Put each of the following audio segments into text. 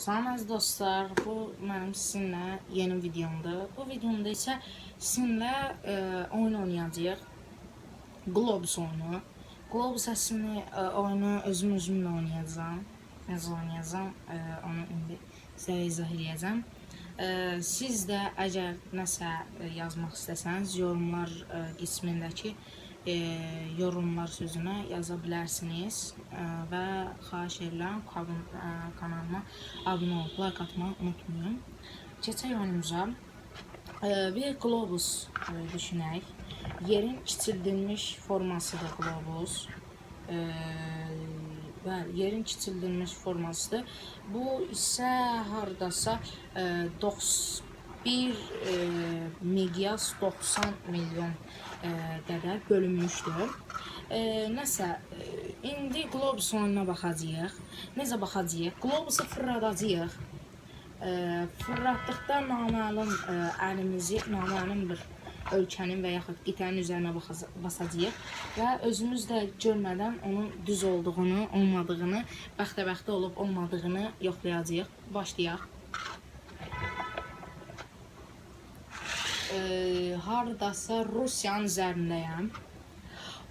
Salam əziz dostlar, bu mənim sizinlə yeni videomdur. Bu videomda isə sizinlə e, oyun oynayacağıq. Globus oyunu. Globus əslində e, oyunu özüm özümlə oynayacağam. Necə oynayacağam, e, onu indi sizə izah edəcəm. E, siz də əgər nəsə yazmaq istəsəniz, yorumlar e, qismindəki e, yorumlar sözünə yaza bilərsiniz e, və xahiş edirəm kanal, e, kanalıma abunə olub like atmağı unutmayın. Keçək oyunumuza. E, bir globus e, düşünək. Yerin kiçildilmiş formasıdır globus. E, bəli, yerin kiçildilmiş formasıdır. Bu isə hardasa e, 91 e, miqyas 90 milyon e, qədər bölünmüşdür. E, nəsə, e, indi globus oyununa baxacağıq. Necə baxacağıq? Globusu fırladacağıq. E, fırlatdıqda naməlum e, əlimizi naməlum bir ölkənin və yaxud qitənin üzərinə basacağıq və özümüz də görmədən onun düz olduğunu, olmadığını, bəxtəbəxtə olub olmadığını yoxlayacağıq. Başlayaq. Hardasa Rusiyanın üzərindəyəm.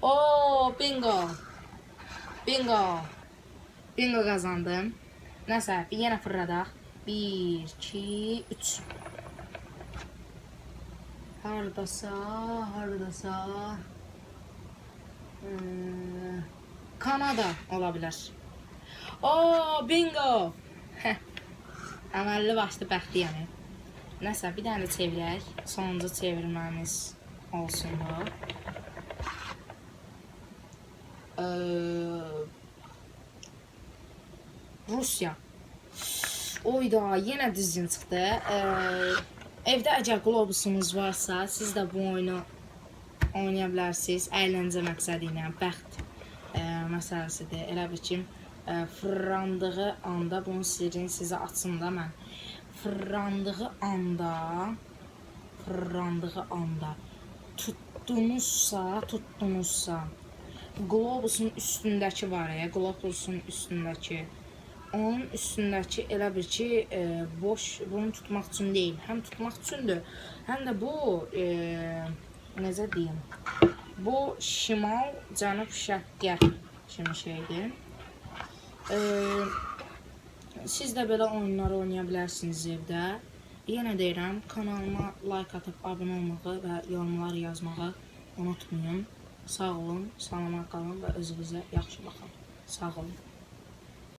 O, bingo. Bingo. Bingo qazandım. Nəsə, bir yenə fırladaq. 1 2 3 Hardasa, hardasa. Ee, Kanada ola bilər. O, bingo. Əməlli başlı bəxtiyəm. Nəsə, bir dənə də çevirək. Sonuncu çevirməmiz olsun bu. Ee, Rusiya. Oyda, yenə düzgün çıxdı. Ee, evdə əgər qlobusunuz varsa, siz də bu oyunu oynaya bilərsiniz. Əyləncə məqsədi ilə, bəxt e, məsələsidir. Elə bil ki, e, fırlandığı anda bunun sirrini sizə açım da mən. Fırlandığı anda, fırlandığı anda tutdunuzsa, tutdunuzsa, globusun üstündəki var ya, globusun üstündəki onun üstündəki elə bir ki, e, boş bunu tutmaq üçün deyil. Həm tutmaq üçündür, həm də bu e, necə deyim? Bu şimal, cənub, şərq kimi şeydir. E, siz də belə oyunlar oynaya bilərsiniz evdə. Yenə deyirəm, kanalıma like atıb abunə olmağı və yorumlar yazmağı unutmayın. Sağ olun, salamat qalın və özünüzə yaxşı baxın. Sağ olun.